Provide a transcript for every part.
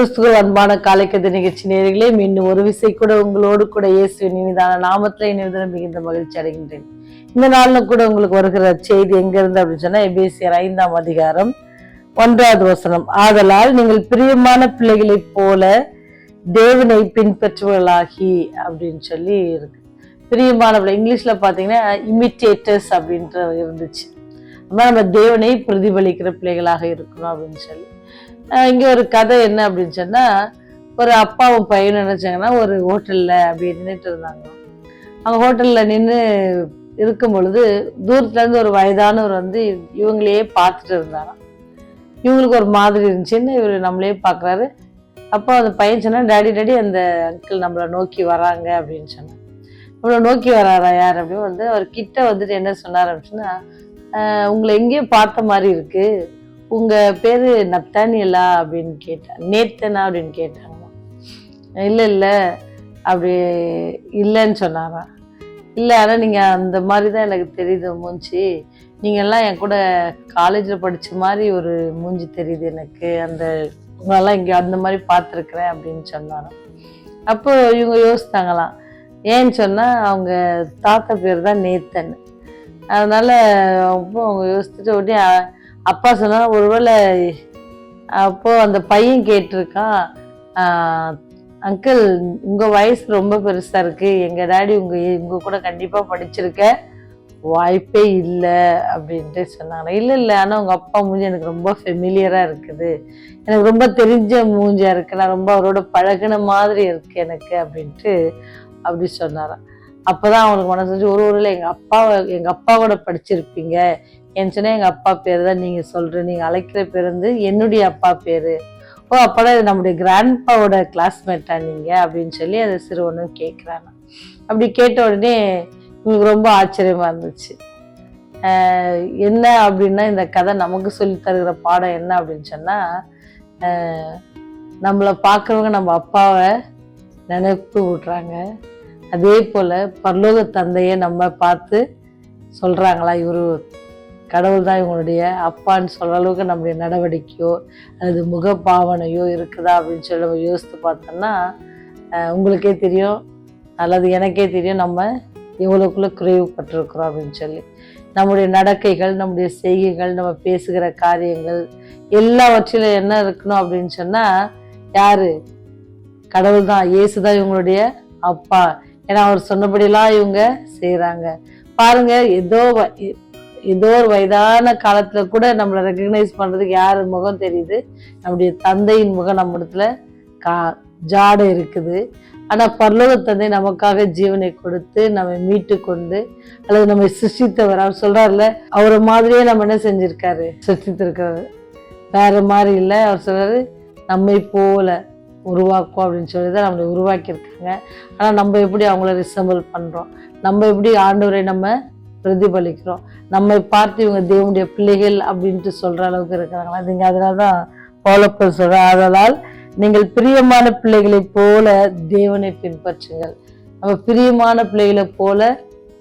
கிறிஸ்துவ அன்பான காலைக்கது நிகழ்ச்சி நேர்களே மீண்டும் ஒரு விசை கூட உங்களோடு கூட இயேசுவின் இனிதான நாமத்துல இனிவதன மிகுந்த மகிழ்ச்சி அடைகின்றேன். இந்த நாளில் கூட உங்களுக்கு வருகிற செய்தி எங்க இருந்து அப்படின்னு சொன்னா எபேசியர் ஐந்தாம் அதிகாரம் ஒன்றாவது வசனம். ஆதலால் நீங்கள் பிரியமான பிள்ளைகளைப் போல தேவனை பின்பற்றுவர்களாகி அப்படின்னு சொல்லி இருக்கு. பிரியமான பிள்ளை இங்கிலீஷ்ல பாத்தீங்கன்னா இமிட்டேட்டர்ஸ் அப்படின்ற இருந்துச்சு. அதனால் நம்ம தேவனை பிரதிபலிக்கிற பிள்ளைகளாக இருக்கணும் அப்படின்னு சொல்லி. இங்க ஒரு கதை என்ன அப்படின்னு சொன்னா ஒரு அப்பாவும் பையனும் நினைச்சாங்கன்னா ஒரு ஹோட்டல்ல அப்படி நின்றுட்டு இருந்தாங்க. அவங்க ஹோட்டல்ல நின்று இருக்கும் பொழுது தூரத்துல இருந்து ஒரு வயதானவர் வந்து இவங்களையே பார்த்துட்டு இருந்தாராம். இவங்களுக்கு ஒரு மாதிரி இருந்துச்சுன்னு இவர் நம்மளே பார்க்குறாரு. அப்போ அந்த பையன் சொன்னா டாடி டேடி அந்த அங்கிள் நம்மளை நோக்கி வராங்க அப்படின்னு சொன்னார் நம்மளை நோக்கி வராரா யார்? அப்படின்னு வந்து அவர் கிட்ட வந்துட்டு என்ன சொன்னார் அப்படின்னா உங்களை எங்கேயோ பார்த்த மாதிரி இருக்கு. உங்கள் பேர் நத்தானியலா அப்படின்னு கேட்டேன் நேத்தனா அப்படின்னு கேட்டாங்க இல்லை இல்லை அப்படி இல்லைன்னு சொன்னாராம். இல்லை ஆனால் நீங்கள் அந்த மாதிரி தான் எனக்கு தெரியுது மூஞ்சி. நீங்கள்லாம் என் கூட காலேஜில் படித்த மாதிரி ஒரு மூஞ்சி தெரியுது எனக்கு. அந்த உங்களெல்லாம் இங்கே அந்த மாதிரி பார்த்துருக்குறேன் அப்படின்னு சொன்னாராம். அப்போ இவங்க யோசித்தாங்களாம் ஏன்னு சொன்னால் அவங்க தாத்தா பேர் தான் நேத்தன். அதனால் அப்போ அவங்க யோசிச்சுட்டு உடனே அப்பா சொன்னா ஒருவேளை அப்போ அந்த பையன் கேட்டிருக்கான் அங்கிள் உங்க வயசு ரொம்ப பெருசா இருக்கு. எங்க டாடி உங்க உங்க கூட கண்டிப்பா படிச்சிருக்க வாய்ப்பே இல்லை அப்படின்ட்டு சொன்னாங்க. இல்லை இல்லை. ஆனால் உங்கள் அப்பா மூஞ்சி எனக்கு ரொம்ப ஃபெமிலியராக இருக்குது. எனக்கு ரொம்ப தெரிஞ்ச மூஞ்சியாக இருக்கு. நான் ரொம்ப அவரோட பழகுன மாதிரி இருக்கு எனக்கு அப்படின்ட்டு அப்படி சொன்னாராம். அப்பதான் அவங்களுக்கு மனசு ஒரு ஒருல எங்க அப்பா எங்க அப்பா கூட படிச்சிருப்பீங்க. ஏன்னு சொன்னா எங்க அப்பா பேர் தான் நீங்க சொல்ற நீங்க அழைக்கிற பேர் வந்து என்னுடைய அப்பா பேரு. ஓ அப்பதான் இது நம்முடைய கிராண்ட்பாவோட கிளாஸ்மேட்டா நீங்க அப்படின்னு சொல்லி அந்த சிறுவனும் கேட்குறாங்க அப்படி கேட்ட உடனே இவங்களுக்கு ரொம்ப ஆச்சரியமா இருந்துச்சு. என்ன அப்படின்னா இந்த கதை நமக்கு சொல்லி தருகிற பாடம் என்ன அப்படின்னு சொன்னா நம்மளை பார்க்குறவங்க நம்ம அப்பாவை நினைப்பு விட்றாங்க. அதே போல் பரலோக தந்தையை நம்ம பார்த்து சொல்கிறாங்களா இவரு கடவுள் தான் இவங்களுடைய அப்பான்னு சொல்கிற அளவுக்கு நம்முடைய நடவடிக்கையோ அல்லது முகப்பாவனையோ இருக்குதா அப்படின்னு சொல்லி நம்ம யோசித்து பார்த்தோம்னா உங்களுக்கே தெரியும் அல்லது எனக்கே தெரியும் நம்ம இவ்வளோக்குள்ள குறைவுபட்டிருக்கிறோம் அப்படின்னு சொல்லி. நம்முடைய நடக்கைகள் நம்முடைய செய்கைகள் நம்ம பேசுகிற காரியங்கள் எல்லாவற்றிலும் என்ன இருக்கணும் அப்படின்னு சொன்னால் யார்? கடவுள் தான் இயேசு தான் இவங்களுடைய அப்பா. ஏன்னா அவர் சொன்னபடியெல்லாம் இவங்க செய்கிறாங்க பாருங்க ஏதோ வ- ஏதோ ஒரு வயதான காலத்துல கூட நம்மளை ரெக்கக்னைஸ் பண்றதுக்கு யார் முகம் தெரியுது? நம்முடைய தந்தையின் முகம் நம்ம இடத்துல கா ஜாடை இருக்குது. ஆனால் பரலோக தந்தை நமக்காக ஜீவனை கொடுத்து நம்மை மீட்டு கொண்டு அல்லது நம்மை சிருஷ்டித்தவர். அவர் சொல்கிறார்ல அவரை மாதிரியே நம்ம என்ன செஞ்சுருக்காரு? சிருஷ்டித்திருக்காரு வேற மாதிரி இல்லை. அவர் சொல்கிறாரு நம்மை போல. உருவாக்கும் அப்படின்னு சொல்லி தான் நம்மளை உருவாக்கியிருக்காங்க. ஆனால் நம்ம எப்படி அவங்கள ரிசம்பிள் பண்ணுறோம் நம்ம எப்படி ஆண்டவரை நம்ம பிரதிபலிக்கிறோம்? நம்மை பார்த்து இவங்க தேவனுடைய பிள்ளைகள் அப்படின்ட்டு சொல்கிற அளவுக்கு இருக்கிறாங்களா? நீங்கள் அதனால தான் பௌலப்பர் சொல்கிறேன் அதனால் நீங்கள் பிரியமான பிள்ளைகளைப் போல தேவனை பின்பற்றுங்கள். நம்ம பிரியமான பிள்ளைகளை போல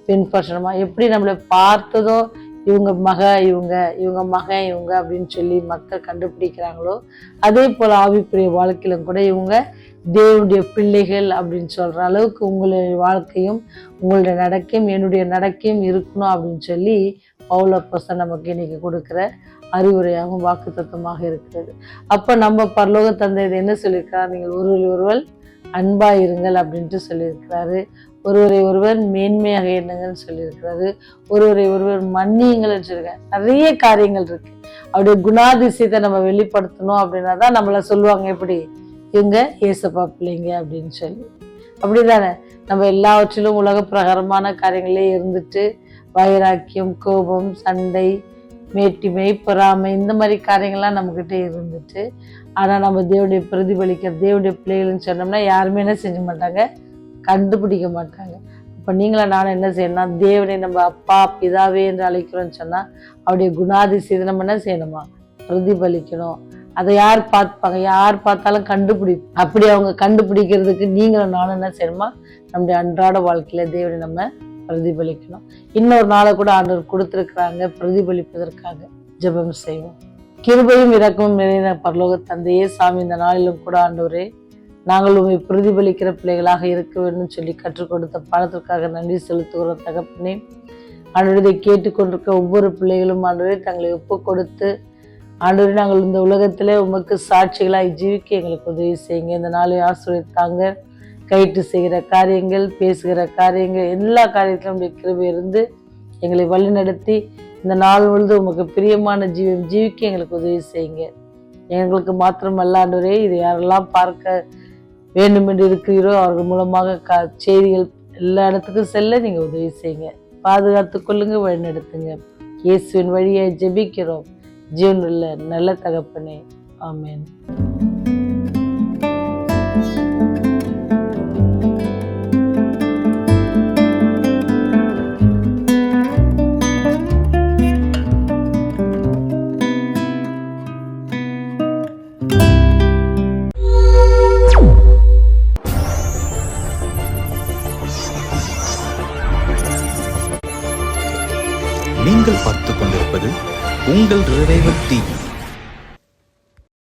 பின்பற்றணுமா? எப்படி நம்மளை பார்த்ததோ இவங்க மக இவங்க இவங்க மகன் இவங்க அப்படின்னு சொல்லி மக்கள் கண்டுபிடிக்கிறாங்களோ அதே போல் ஆவிக்குரிய வாழ்க்கையிலும் கூட இவங்க தேவனுடைய பிள்ளைகள் அப்படின்னு சொல்கிற அளவுக்கு உங்களுடைய வாழ்க்கையும் உங்களுடைய நடக்கையும் என்னுடைய நடக்கையும் இருக்கணும் அப்படின்னு சொல்லி பவுலப்பசன் நமக்கு இன்னைக்கு கொடுக்குற அறிவுரையாகவும் வாக்கு தத்துவமாக இருக்கிறது. அப்போ நம்ம பரலோக தந்தை என்ன சொல்லியிருக்கிறார்? நீங்கள் ஒருவர் ஒருவர் அன்பாக இருங்கள் அப்படின்ட்டு சொல்லியிருக்கிறாரு. ஒருவரை ஒருவர் மேன்மையாக எண்ணுங்கன்னு சொல்லியிருக்கிறாரு ஒருவரை ஒருவர் மன்னியுங்கள்னு சொல்லியிருக்காரு நிறைய காரியங்கள் இருக்கு. அவருடைய குணாதிசயத்தை நம்ம வெளிப்படுத்தணும் அப்படின்னா தான் நம்மளை சொல்லுவாங்க எப்படி? இவங்க ஏசப்பா பிள்ளைங்க அப்படின்னு சொல்லி. அப்படிதானே? நம்ம எல்லாவற்றிலும் உலக பிரகாரமான காரியங்களே இருந்துட்டு வைராக்கியம் கோபம் சண்டை மேட்டிமை பொறாமை இந்த மாதிரி காரியங்கள்லாம் நம்மக்கிட்ட இருந்துட்டு ஆனால் நம்ம தேவடைய பிரதிபலிக்கிற தேவடைய பிள்ளைகள்னு சொன்னோம்னா யாருமே என்ன செஞ்ச மாட்டாங்க? கண்டுபிடிக்க மாட்டாங்க. இப்போ நீங்களா நானும் என்ன செய்யணும்னா தேவனை நம்ம அப்பா பிதாவே என்று அழைக்கிறோம்னு சொன்னால் அவருடைய குணாதிசயத்தை நம்ம என்ன செய்யணுமா? பிரதிபலிக்கணும். அதை யார் பார்ப்பாங்க? யார் பார்த்தாலும் கண்டுபிடி அப்படி அவங்க கண்டுபிடிக்கிறதுக்கு நீங்களும் நானும் என்ன செய்யணுமா? நம்முடைய அன்றாட வாழ்க்கையில் தேவனை நம்ம பிரதிபலிக்கணும். இன்னொரு நாளை கூட ஆண்டவர் கொடுத்துருக்குறாங்க. பிரதிபலிப்பதற்காக ஜெபம் செய்வோம். கிருபையும் இறக்கமும் நிறைந்த பரலோக தந்தையே சாமி இந்த நாளிலும் கூட ஆண்டவரே நாங்கள் உண்மை பிரதிபலிக்கிற பிள்ளைகளாக இருக்க வேண்டும் சொல்லி கற்றுக் கொடுத்த பாடத்திற்காக நன்றி செலுத்துகிறோம் தகப்பனே. ஆண்டவரே இதை கேட்டுக்கொண்டிருக்க ஒவ்வொரு பிள்ளைகளும் ஆண்டவரே தங்களை ஒப்பு கொடுத்து ஆண்டவரே நாங்கள் இந்த உலகத்திலே உமக்கு சாட்சிகளாய் ஜீவிக்க எங்களுக்கு உதவி செய்யுங்க. இந்த நாளை ஆசிரியத்தாங்க கைட்டு செய்கிற காரியங்கள் பேசுகிற காரியங்கள் எல்லா காரியத்திலும் உடைய கிருபை இருந்து எங்களை வழிநடத்தி இந்த நாள் முழுது உமக்கு பிரியமான ஜீவம் ஜீவிக்க எங்களுக்கு உதவி செய்யுங்க. எங்களுக்கு மாத்திரமல்ல ஆண்டவரே இது யாரெல்லாம் பார்க்க வேண்டுமென்று இருக்கிறீரோ அவர்கள் மூலமாக க செய்திகள் எல்லா இடத்துக்கும் செல்ல நீங்கள் உதவி செய்யுங்க. பாதுகாத்து கொள்ளுங்க வழிநடத்துங்க. இயேசுவின் வழியை ஜெபிக்கிறோம். ஜீவனுள்ள நல்ல தகப்பனே. ஆமேன். உங்கள் ரிவைவல் டிவி